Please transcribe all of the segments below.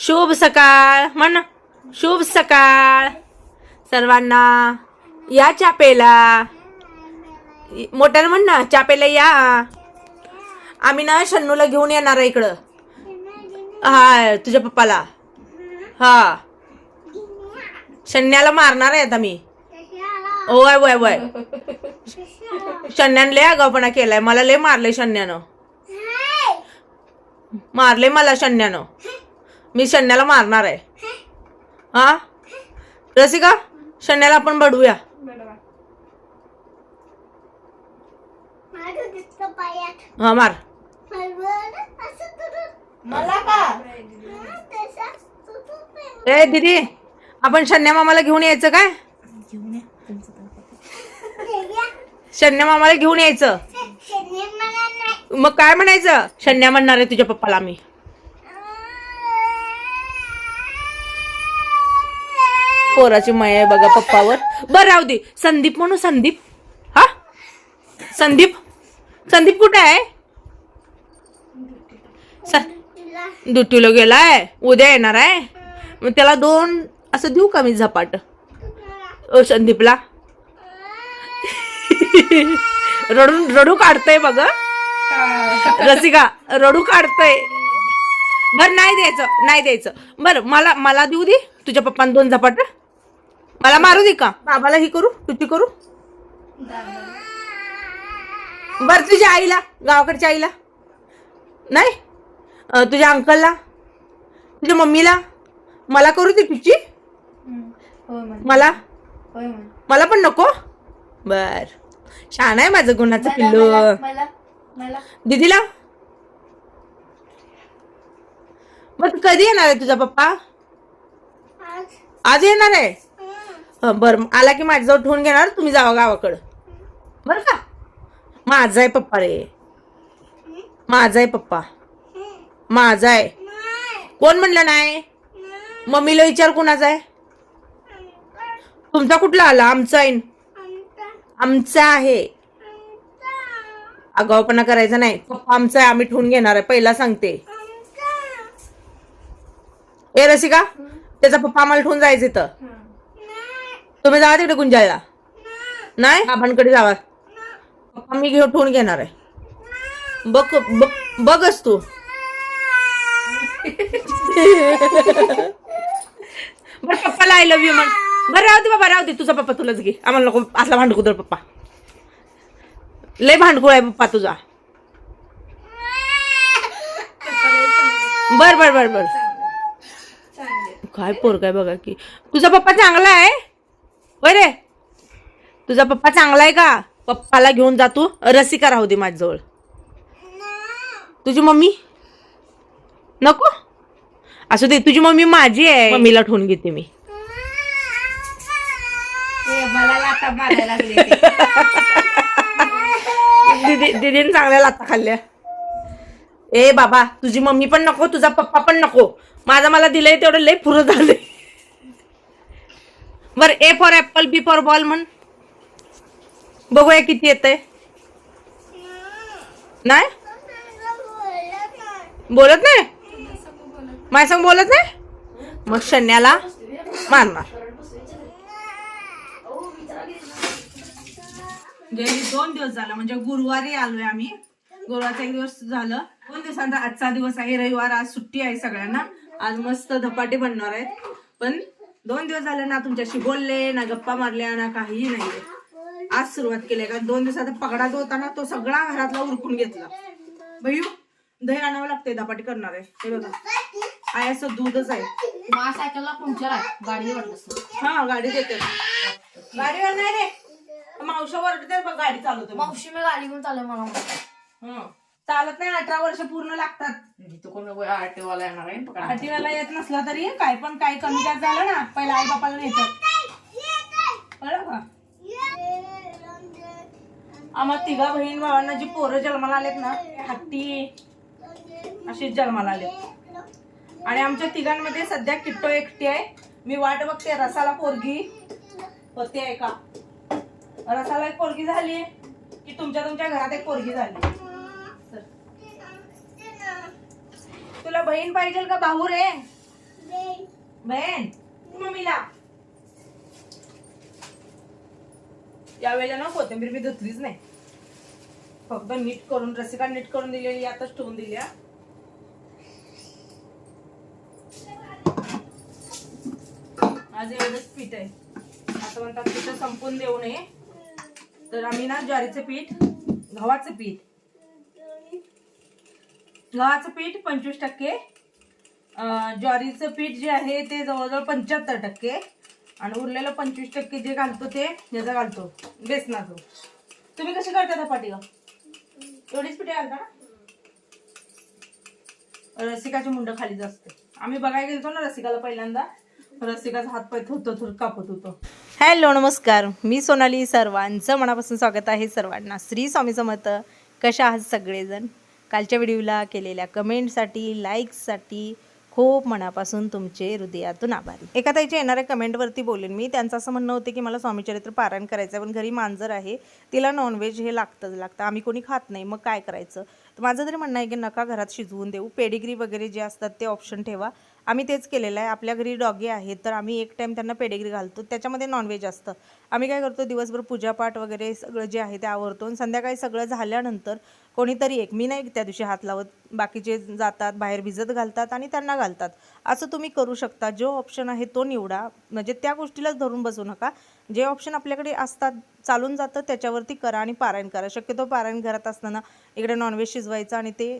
शुभ सकाळ म्हण शुभ सकाळ. सर्वांना या चापेला. मोठ्यानं म्हण ना चापेला या. आम्ही ना शन्नूला घेऊन येणार आहे इकडं. हा तुझ्या पप्पाला. हा. शन्याला मारणार आहे आता मी वय वय वय शन्यान लय आगावपणा केलाय. मला लय मारले शन्यानं. मारले मला शन्यानं. मी शन्याला मारणार आहे. हा? रसिका शन्याला आपण बडवूया. हा मार. मला का? ए दीदी आपण शन्या मामाला घेऊन यायचं काय? शन्या मामाला घेऊन यायचं. मग काय म्हणायचं? शन्या म्हणणार आहे तुझ्या पप्पाला मी पोराची माया आहे बघा पप्पावर. बरं राहू दे. संदीप म्हणू संदीप. हा? संदीप? संदीप कुठे आहे? दुटीला गेलाय. उद्या येणार आहे. मग त्याला दोन असं देऊ का मी झपाट? ओ संदीपला. रडून रडू काढतय बघ रसिका रडू काढतय. बर नाही द्यायचं नाही द्यायचं. बर मला मला देऊ दे. तुझ्या पप्पाने दोन झपाट. मला मारू दे का? बाबाला ही करू तुझी करू? बर तुझ्या आईला गावाकडच्या आईला. नाही? तुझ्या अंकलला तुझ्या मम्मीला. मला करू दे तुझी? मला? मला पण नको? बर. छान आहे माझं गुणाचं पिल्लू. मला दीदीला? मग कधी येणार आहे तुझा पप्पा? आज येणार आहे? बरं. आला की माझ्याजवळ ठेवून घेणार तुम्ही जावा गावाकडं. बरं का? माझा आहे पप्पा रे. माझा आहे पप्पा. माझा आहे कोण म्हणलं नाही? मम्मीला विचार कुणाचा आहे तुमचा कुठला आला? आमचा आहे आमचा आहे. आगावपणा करायचा नाही. पप्पा आमचा आहे आम्ही ठेवून घेणार आहे. पहिला सांगते. ए रसिका त्याचा पप्पा आम्हाला ठेवून जायचं इथं. तुम्ही जावा तिकडे गुंजाळला नाही? बाबांकडे जावा. पप्पा मी घेऊन ठेवून घेणार आहे. बघ बघ बघच तू. बरं पप्पाला आय लव्ह यू मग बरं राहू दे बाबा राहू दे. तुझा पप्पा तुलाच घे. आम्हाला नको असला भांडकुदळ पप्पा. लय भांडकुळ आहे पप्पा तुझा. बर बर बर बर. काय पोरग आहे बघा की. तुझा पप्पा चांगला आहे? होय रे. तुझा पप्पा चांगला आहे का? पप्पाला घेऊन जा तू. रसिका राहू दे माझ्याजवळ. तुझी मम्मी? नको? असू दे तुझी मम्मी माझी आहे. मम्मीला ठेवून घेते मी. दीदीने चांगल्या लाता खाल्ल्या. ए बाबा तुझी मम्मी पण नको तुझा पप्पा पण नको. माझा मला दिलंय तेवढं लय पुरं झालंय. बर A for apple B for ball म्हण. बघूया किती येतंय. नाही? बोलत नाही? माझ्या संग बोलत नाही? मग शन्याला मारणार. म्हणजे गेली दोन दिवस झालं म्हणजे गुरुवारी आलोय आम्ही. गुरुवारचा एक दिवस झालं. दोन दिवसांचा आजचा दिवस आहे. रविवार आज सुट्टी आहे सगळ्यांना. आज मस्त धपाटे बनणार आहेत. पण दोन दिवस झाले ना तुमच्याशी बोलले ना गप्पा मारल्या ना काही नाही आज सुरुवात केली. का दोन दिवसाचा पगडा जो होता ना तो सगळा घरातला उरकून घेतला. भैयू दही आणावं लागतंय धपाटे करणार आहे. हे बघा. आहे असं दूधच आहे. माझ्या सायकलला पंक्चर आहे. गाडी वाटलं हा गाडी देते. गाडीवर नाही रे. मावशा वरडते बघ गाडी चालवते. मावशी मी गाडी घेऊन चालू मला हं. चालत नाही अठरा वर्ष पूर्ण लागतात. तू कोण आरटीवाला येणार आहे पकडा. आठवीला येत नसला तरी काय पण काय कमी जास्त झालं ना पहिला आई बापाला नेतात कळलं का? आम्हा तिघा बहीण भावांना जी पोरं जन्माला आलेत ना ते हत्ती अशीच जन्माला आलेत. आणि आमच्या तिघांमध्ये सध्या किट्टो एकटी आहे. मी वाट बघते रसाला पोरगी होते आहे का? रसाला एक पोरगी झाली की तुमच्या तुमच्या घरात एक पोरगी झाली चल. तुला बहीण पाहिजे का भाऊ रे? बहीण. मम्मीला. यावेळेला ना कोथिंबीर मी धुतलीच नाही. फक्त नीट करून रसिका नीट करून दिलेली आताच ठेवून दिली. आज एवढंच पीठ आहे. आता म्हणतात पीठ संपून देऊ नये. तर आम्ही ना ज्वारीचं पीठ गव्हाचं पीठ गव्हाचं पीठ पंचवीस टक्के ज्वारीचं पीठ जे आहे ते जवळजवळ पंच्याहत्तर टक्के आणि उरलेलं पंचवीस टक्के जे घालतो ते याचं घालतो बेसनाचं. तुम्ही कशी करता धपाटी गं? एवढीच पिठे घालता ना? रसिकाची मुंड खालीच असते. आम्ही बघायला गेलतो ना रसिकाला पहिल्यांदा. रसिकाचा हात पाय थोतो थोर कापत होतो. हॅलो नमस्कार. मी सोनाली सर्वांचं मनापासून स्वागत आहे सर्वांना. श्री स्वामी समर्थ. कशा आहात सगळेजण? कालच्या व्हिडिओला केलेल्या कमेंटसाठी लाईक्ससाठी खूप मनापासून तुमचे हृदयातून आभारी. एका ताईच्या येणाऱ्या कमेंटवरती बोलेन मी. त्यांचं असं म्हणणं होतं की मला स्वामीचरित्र पारायण करायचं आहे पण घरी मांजर आहे. तिला नॉनव्हेज हे लागतंच लागतं. आम्ही कोणी खात नाही मग काय करायचं? तर माझं तरी म्हणणं आहे की नका घरात शिजवून देऊ. पेडिग्री वगैरे जे असतात ते ऑप्शन ठेवा. आम्ही तेच केलेलं आहे. आपल्या घरी डॉगी आहेत तर आम्ही एक टाईम त्यांना पेडिग्री घालतो. त्याच्यामध्ये नॉनव्हेज असतं. आम्ही काय करतो दिवसभर पूजापाठ वगैरे सगळं जे आहे ते आवरतो आणि संध्याकाळी सगळं झाल्यानंतर कोणीतरी एक मी नाही त्या दिवशी हात लावत बाकीचे जातात बाहेर भिजत घालतात आणि त्यांना घालतात. असं तुम्ही करू शकता. जो ऑप्शन आहे तो निवडा. म्हणजे त्या गोष्टीलाच धरून बसू नका. जे ऑप्शन आपल्याकडे असतात चालून जातं त्याच्यावरती करा आणि पारायण करा. शक्यतो पारायण घरात असताना इकडे नॉनव्हेज शिजवायचं आणि ते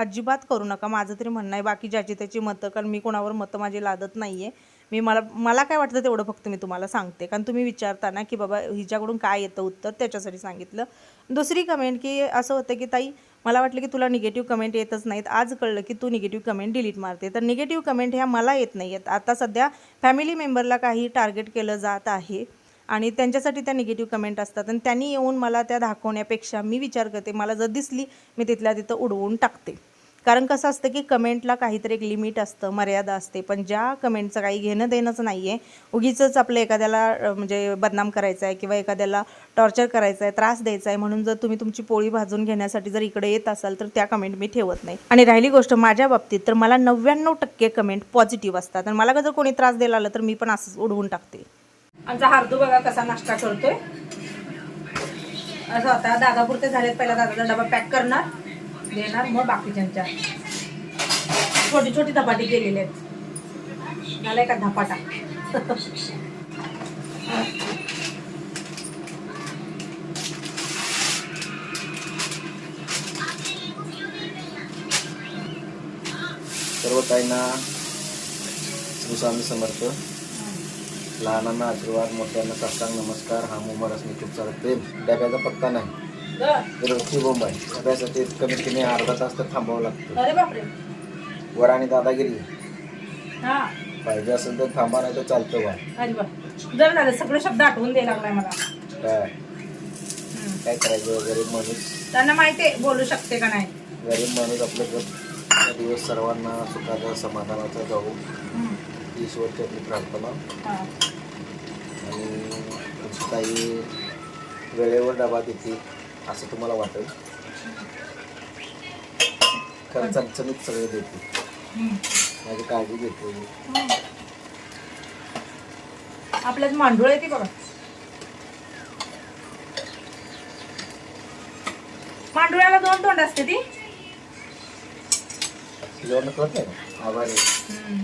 अजिबात करू नका. माझं तरी म्हणणं आहे बाकी ज्याची त्याची मतं कारण मी कोणावर मतं माझी लादत नाही आहे मी मला मला काय वाटतं तेवढं फक्त मी तुम्हाला सांगते. कारण तुम्ही विचारता ना की बाबा हिच्याकडून काय येतं उत्तर त्याच्यासाठी सांगितलं. दुसरी कमेंट की असं होतं की ताई मला वाटलं की तुला निगेटिव्ह कमेंट येतच नाहीत. आज कळलं की तू निगेटिव्ह कमेंट डिलीट मारते. तर निगेटिव्ह कमेंट ह्या मला येत नाही आहेत आता सध्या फॅमिली मेंबरला काही टार्गेट केलं जात आहे आणि त्यांच्यासाठी त्या निगेटिव्ह कमेंट असतात आणि त्यांनी येऊन मला त्या दाखवण्यापेक्षा मी विचार करते. मला जर दिसली मी तिथल्या तिथं उडवून टाकते. कारण कसं असतं की कमेंटला काहीतरी एक लिमिट असतं मर्यादा असते. पण ज्या कमेंटचं काही घेणं देणंच नाही आहे उगीचंच आपलं एखाद्याला म्हणजे बदनाम करायचं आहे किंवा एखाद्याला टॉर्चर करायचं आहे त्रास द्यायचा आहे म्हणून जर तुम्ही तुमची पोळी भाजून घेण्यासाठी जर इकडे येत असाल तर त्या कमेंट मी ठेवत नाही. आणि राहिली गोष्ट माझ्या बाबतीत तर मला नव्याण्णव टक्के कमेंट पॉझिटिव्ह असतात. आणि मला जर कोणी त्रास द्यायला आला तर मी पण असंच उडवून टाकते. आमचा हार्दू बघा कसा नाश्ता करतोय. असं आता दादापुरते झालेत पहिला दादाचा डबा पॅक करणार. देणार मग बाकीच्यांच्या. छोटी छोटी धपाटी केलेली आहेत. झालाय का धपाटा. सर्व काहींना स्वामी समर्थ. लहानांना आशीर्वाद मोठ्यांना साष्टांग नमस्कार. हा मुंबर असणे खूप सारं प्रेम. डब्याचा पत्ता नाही. रोजची बोंब आहे सगळ्यासाठी कमीत कमी अर्धा तास तर थांबावं लागतं. अरे बापरे. वर आणि दादागिरी. हा. पाहिजे असेल तर थांबा नाही तर चालतं बा. अरे बा जर झालं सगळे शब्द आठवून द्यायला लागलाय मला. काय? हम्म. काय करायचं गरीब माणूस. त्यांना माहिती आहे बोलू शकते का नाही. गरीब माणूस आपलं हा दिवस सर्वांना सुखाचा समाधानाचा जाऊ हम्म. ईश्वरची आपली प्रार्थना. हा. आणि तुमची ताई वेळेवर डबा देते. असं तुम्हाला वाटेल. खरं चमचमीत सगळे देते. माझी काळजी घेते आपल्यात मांडूळ येते बघा? मांडुळ्याला दोन तोंड असते ती. तुझ्यावर कळत नाही का? आभारी. आहे.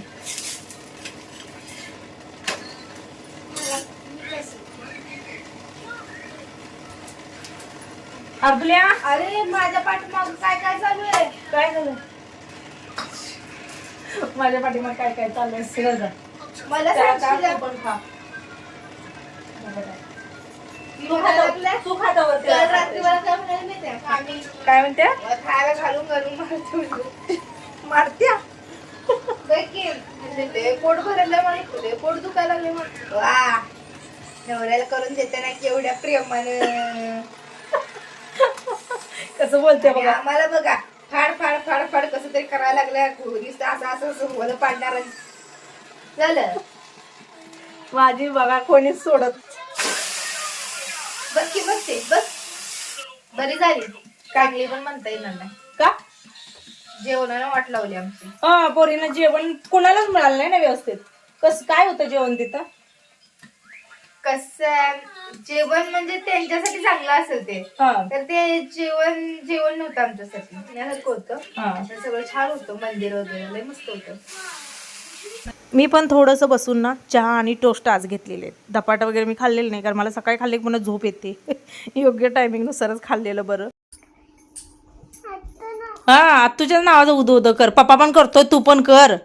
अब्दुल्या अरे माझ्या पाठीमाग काय काय चालू आहे? काय झालं? माझ्या पाठीमाग काय काय मला त्या- त्या खा. तू खाता? तू खाता वरती काल रात्री मला काय म्हणाले माहितीये? आम्ही? काय म्हणते खायला घालून घालून मारतो मारत्या? की, म्हणजे लय पोट भरलं लय पोट दुखायला लागले म्हणून वा नवऱ्याला करून देते ना केवढ्या प्रेमानं. कसं बोलते बघा. आम्हाला बघा फाड फाड फाड फाड कसं तरी करायला लागल्या. नुसतं असं असं असं होलं पाडणार झालं? माझी बघा कोणीच सोडत. बघ की बघते बघ बरी झाली. कागली पण म्हणता येणार नाही. का? जेवणाला वाट लावली आमची. हा पोरीनं जेवण कोणालाच मिळालं नाही ना व्यवस्थित. कस काय होतं जेवण तिथं? कसं जेवण म्हणजे त्यांच्यासाठी चांगलं असेल ते. हा. तर ते जेवण जेवण नव्हतं आमच्यासाठी. पुण्यासारखं होतं. हा. तर सगळं छान होतं. मंदिर वगैरे लय मस्त होतं. मी पण थोडंसं बसून ना चहा आणि टोस्ट आज घेतलेले आहेत. धपाट वगैरे मी खाल्लेलं नाही कारण मला सकाळी खाल्ले की पुन्हा झोप येते. योग्य टायमिंगनुसारच खाल्लेलं बरं. हा तुझ्याच नावाचं उदो उदो कर. पप्पा पण करतोय तू पण कर.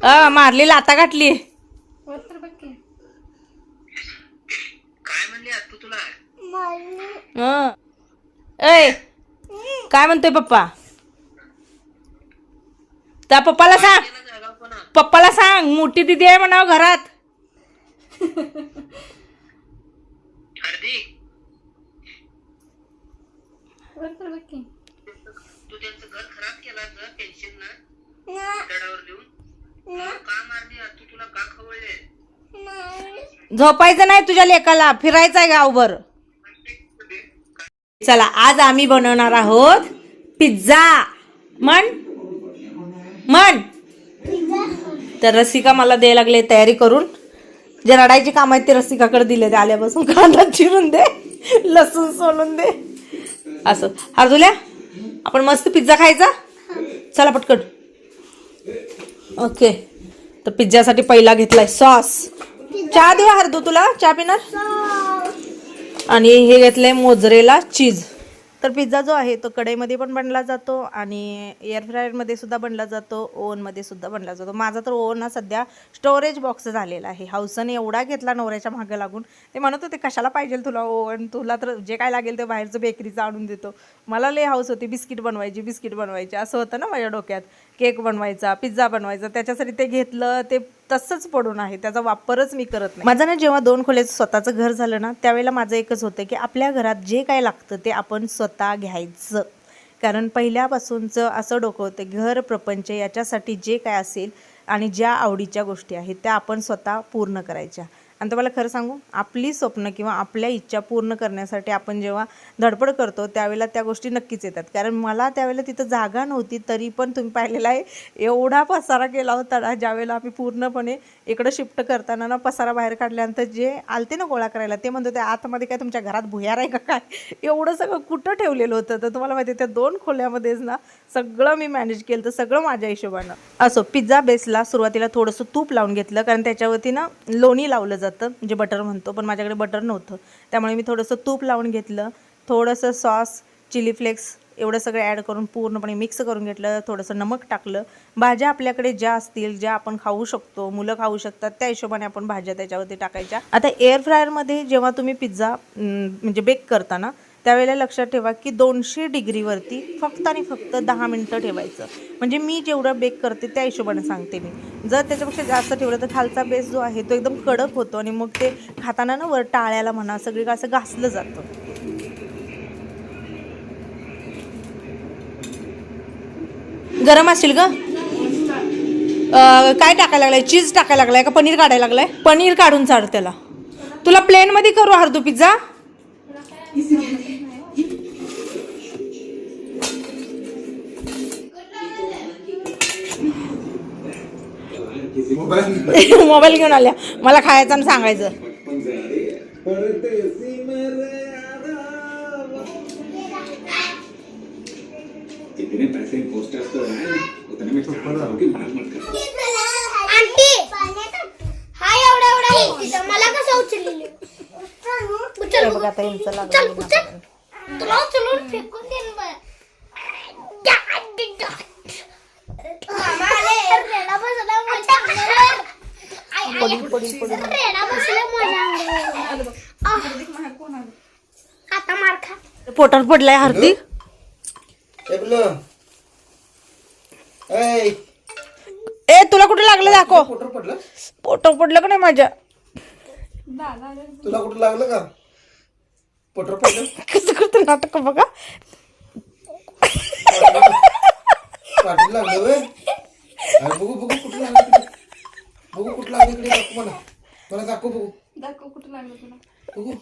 हा मारली लाता घातली. हं. ऐ काय म्हणतोय पप्पा? त्या पप्पाला सांग. पप्पाला सांग मोठी दिदी आहे म्हणावं घरात. झोपायचं नाही तुझ्या लेकाला फिरायचं आहे गावभर. चला आज आम्ही बनवणार आहोत पिझ्झा. म्हण म्हण तर रसिका मला द्यायला लागले तयारी करून. जे रडायची काम आहेत ते रसिकाकडे दिले ते आल्यापासून कांदा चिरून दे लसूण सोलून दे. असं. हरदुल्या आपण मस्त पिझ्झा खायचा? चला पटकन. ओके. तर पिझ्झासाठी पहिला घेतलाय सॉस. चहा देऊ हरदू तुला? चहा पिणार? आणि हे घेतलंय मोजरेला चीज. तर पिझ्झा जो आहे तो कढईमध्ये पण बनला जातो आणि एअर फ्रायरमध्ये सुद्धा बनला जातो ओव्हनमध्ये सुद्धा बनला जातो. माझा तर ओव्हन हा सध्या स्टोरेज बॉक्स झालेला आहे. हाऊसने एवढा घेतला नवऱ्याच्या मागं लागून. ते म्हणत होते कशाला पाहिजे तुला ओव्हन तुला तर जे काय लागेल ते बाहेरचं बेकरीचं आणून देतो. मला लय हाऊस होती बिस्किट बनवायची बिस्किट बनवायची. असं होतं ना माझ्या डोक्यात. केक बनवायचा पिझ्झा बनवायचा त्याच्यासाठी ते घेतलं ते तसंच पडून आहे. त्याचा वापरच मी करत नाही. माझं ना जेव्हा दोन खोल्याचं स्वतःचं घर झालं ना त्यावेळेला माझं एकच होतं की आपल्या घरात जे काय लागतं ते आपण स्वतः घ्यायचं. कारण पहिल्यापासूनचं असं डोकं होतं घर प्रपंच याच्यासाठी जे काय असेल आणि ज्या आवडीच्या गोष्टी आहेत त्या आपण स्वतः पूर्ण करायच्या. आणि तुम्हाला खरं सांगू आपली स्वप्न किंवा आपल्या इच्छा पूर्ण करण्यासाठी आपण जेव्हा धडपड करतो त्यावेळेला त्या गोष्टी नक्कीच येतात. कारण मला त्यावेळेला तिथं जागा नव्हती तरी पण तुम्ही पाहिलेला आहे एवढा पसारा केला होता ना ज्यावेळेला आम्ही पूर्णपणे इकडं शिफ्ट करताना ना पसारा बाहेर काढल्यानंतर जे आलते ना गोळा करायला ते म्हणत होते आतमध्ये काय तुमच्या घरात भुयार आहे का काय? एवढं सगळं कुठं ठेवलेलं होतं? तर तुम्हाला माहिती आहे, त्या दोन खोल्यामध्येच ना सगळं मी मॅनेज केलं तर सगळं माझ्या हिशोबानं. असो पिझ्झा बेसला सुरुवातीला थोडंसं तूप लावून घेतलं कारण त्याच्यावरती ना लोणी लावलं जातं. म्हणजे बटर म्हणतो पण माझ्याकडे बटर नव्हतं. त्यामुळे मी थोडंसं तूप लावून घेतलं. थोडंसं सॉस चिली फ्लेक्स एवढं सगळं ॲड करून पूर्णपणे मिक्स करून घेतलं. थोडंसं नमक टाकलं. भाज्या आपल्याकडे ज्या असतील ज्या आपण खाऊ शकतो मुलं खाऊ शकतात त्या हिशोबाने आपण भाज्या त्याच्यावरती टाकायच्या. आता एअर फ्रायरमध्ये जेव्हा तुम्ही पिझ्झा म्हणजे बेक करताना त्यावेळेला लक्षात ठेवा की दोनशे डिग्रीवरती फक्त आणि फक्त दहा मिनटं ठेवायचं. म्हणजे मी जेवढं बेक करते त्या हिशोबाने सांगते मी. जर त्याच्यापेक्षा जास्त ठेवलं तर खालचा बेस जो आहे तो एकदम कडक होतो आणि मग ते खाताना ना वर टाळ्याला म्हणा सगळी असं घासलं जातं. गरम असेल ग? काय टाकायला लागलाय? चीज टाकायला लागलाय का पनीर काढायला लागलाय? पनीर काढून चाड त्याला. तुला प्लेन मध्ये करू हरदू पिझ्झा मोबाईल. घेऊन आल्या. मला खायचं आणि सांगायचं. जितने पैसे पोस्टर्स तो है उतने में चार साल की बात मत कर आंटी हाय एवढा एवढा आहे तिथं मला कसं उचललेली उचल हे बघ आता यांचं उचल लागलं उचल तुला उचलून फेकून देईन बरं. मामा आले. रेडा बसला माझ्या अंगावर. आई, आई, पडील पडील पडील रेडा बसला माझ्या अंगावर. आह. आता मार खा. पोटात पडलाय हार्दिक. ए तुला कुठे लागलं दाखव. कुठं पडलं? पोटात पडलं का नाही माझ्या? तुला कुठं लागलं का? पोटर पडलं? कसं करतो नाटक बघा. पाठीला लागलं अरे बघू बघू कुठं लागलं तिकडे. बघू कुठं लागलं इकडे दाखव मला. मला दाखव बघू. दाखव कुठं लागलं तुला. बघू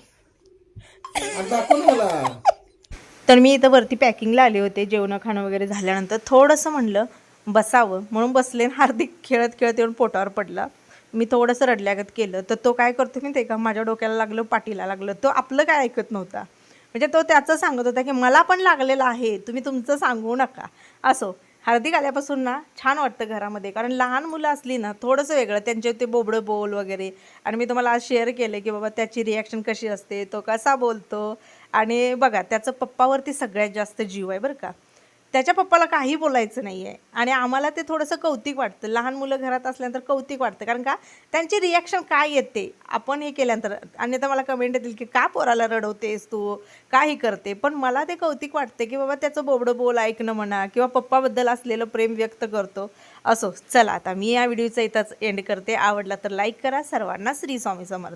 आणि दाखव ना मला. तर मी इथं वरती पॅकिंगला आले होते जेवण खाणं वगैरे झाल्यानंतर थोडंसं म्हणलं बसावं. म्हणून बसले हार्दिक खेळत खेळत येऊन पोटावर पडला. मी थोडंसं रडल्यागत केलं. तर तो काय करतो मी ते का? माझ्या डोक्याला लागलं पाठीला लागलं. तो आपलं काय ऐकत नव्हता. म्हणजे तो त्याचं सांगत होता की मला पण लागलेलं आहे. तुम्ही तुमचं सांगू नका. असो. हळदी आल्यापासून ना छान वाटतं घरामध्ये. कारण लहान मुलं असली ना थोडंसं वेगळं. त्यांचे ते बोबडं बोल वगैरे. आणि मी तुम्हाला आज शेअर केलं की बाबा त्याची रिॲक्शन कशी असते तो कसा बोलतो. आणि बघा त्याचं पप्पावरती सगळ्यात जास्त जीव आहे बरं का. त्याच्या पप्पाला काही बोलायचं नाही आहे आणि आम्हाला ते थोडंसं कौतिक वाटतं. लहान मुलं घरात असल्यानंतर कौतिक वाटतं. कारण का? त्यांची रिॲक्शन काय येते? आपण हे केल्यानंतर आणि आता मला कमेंट येतील की का पोराला रडवतेस तू? काही करते? पण मला ते कौतिक वाटते की बाबा त्याचं बोबडं बोल ऐकणं म्हणा किंवा पप्पाबद्दल असलेलं प्रेम व्यक्त करतो. असो चला आता मी या व्हिडिओचा इथंच एंड करते. आवडला तर लाईक करा. सर्वांना श्री स्वामी समर्थ.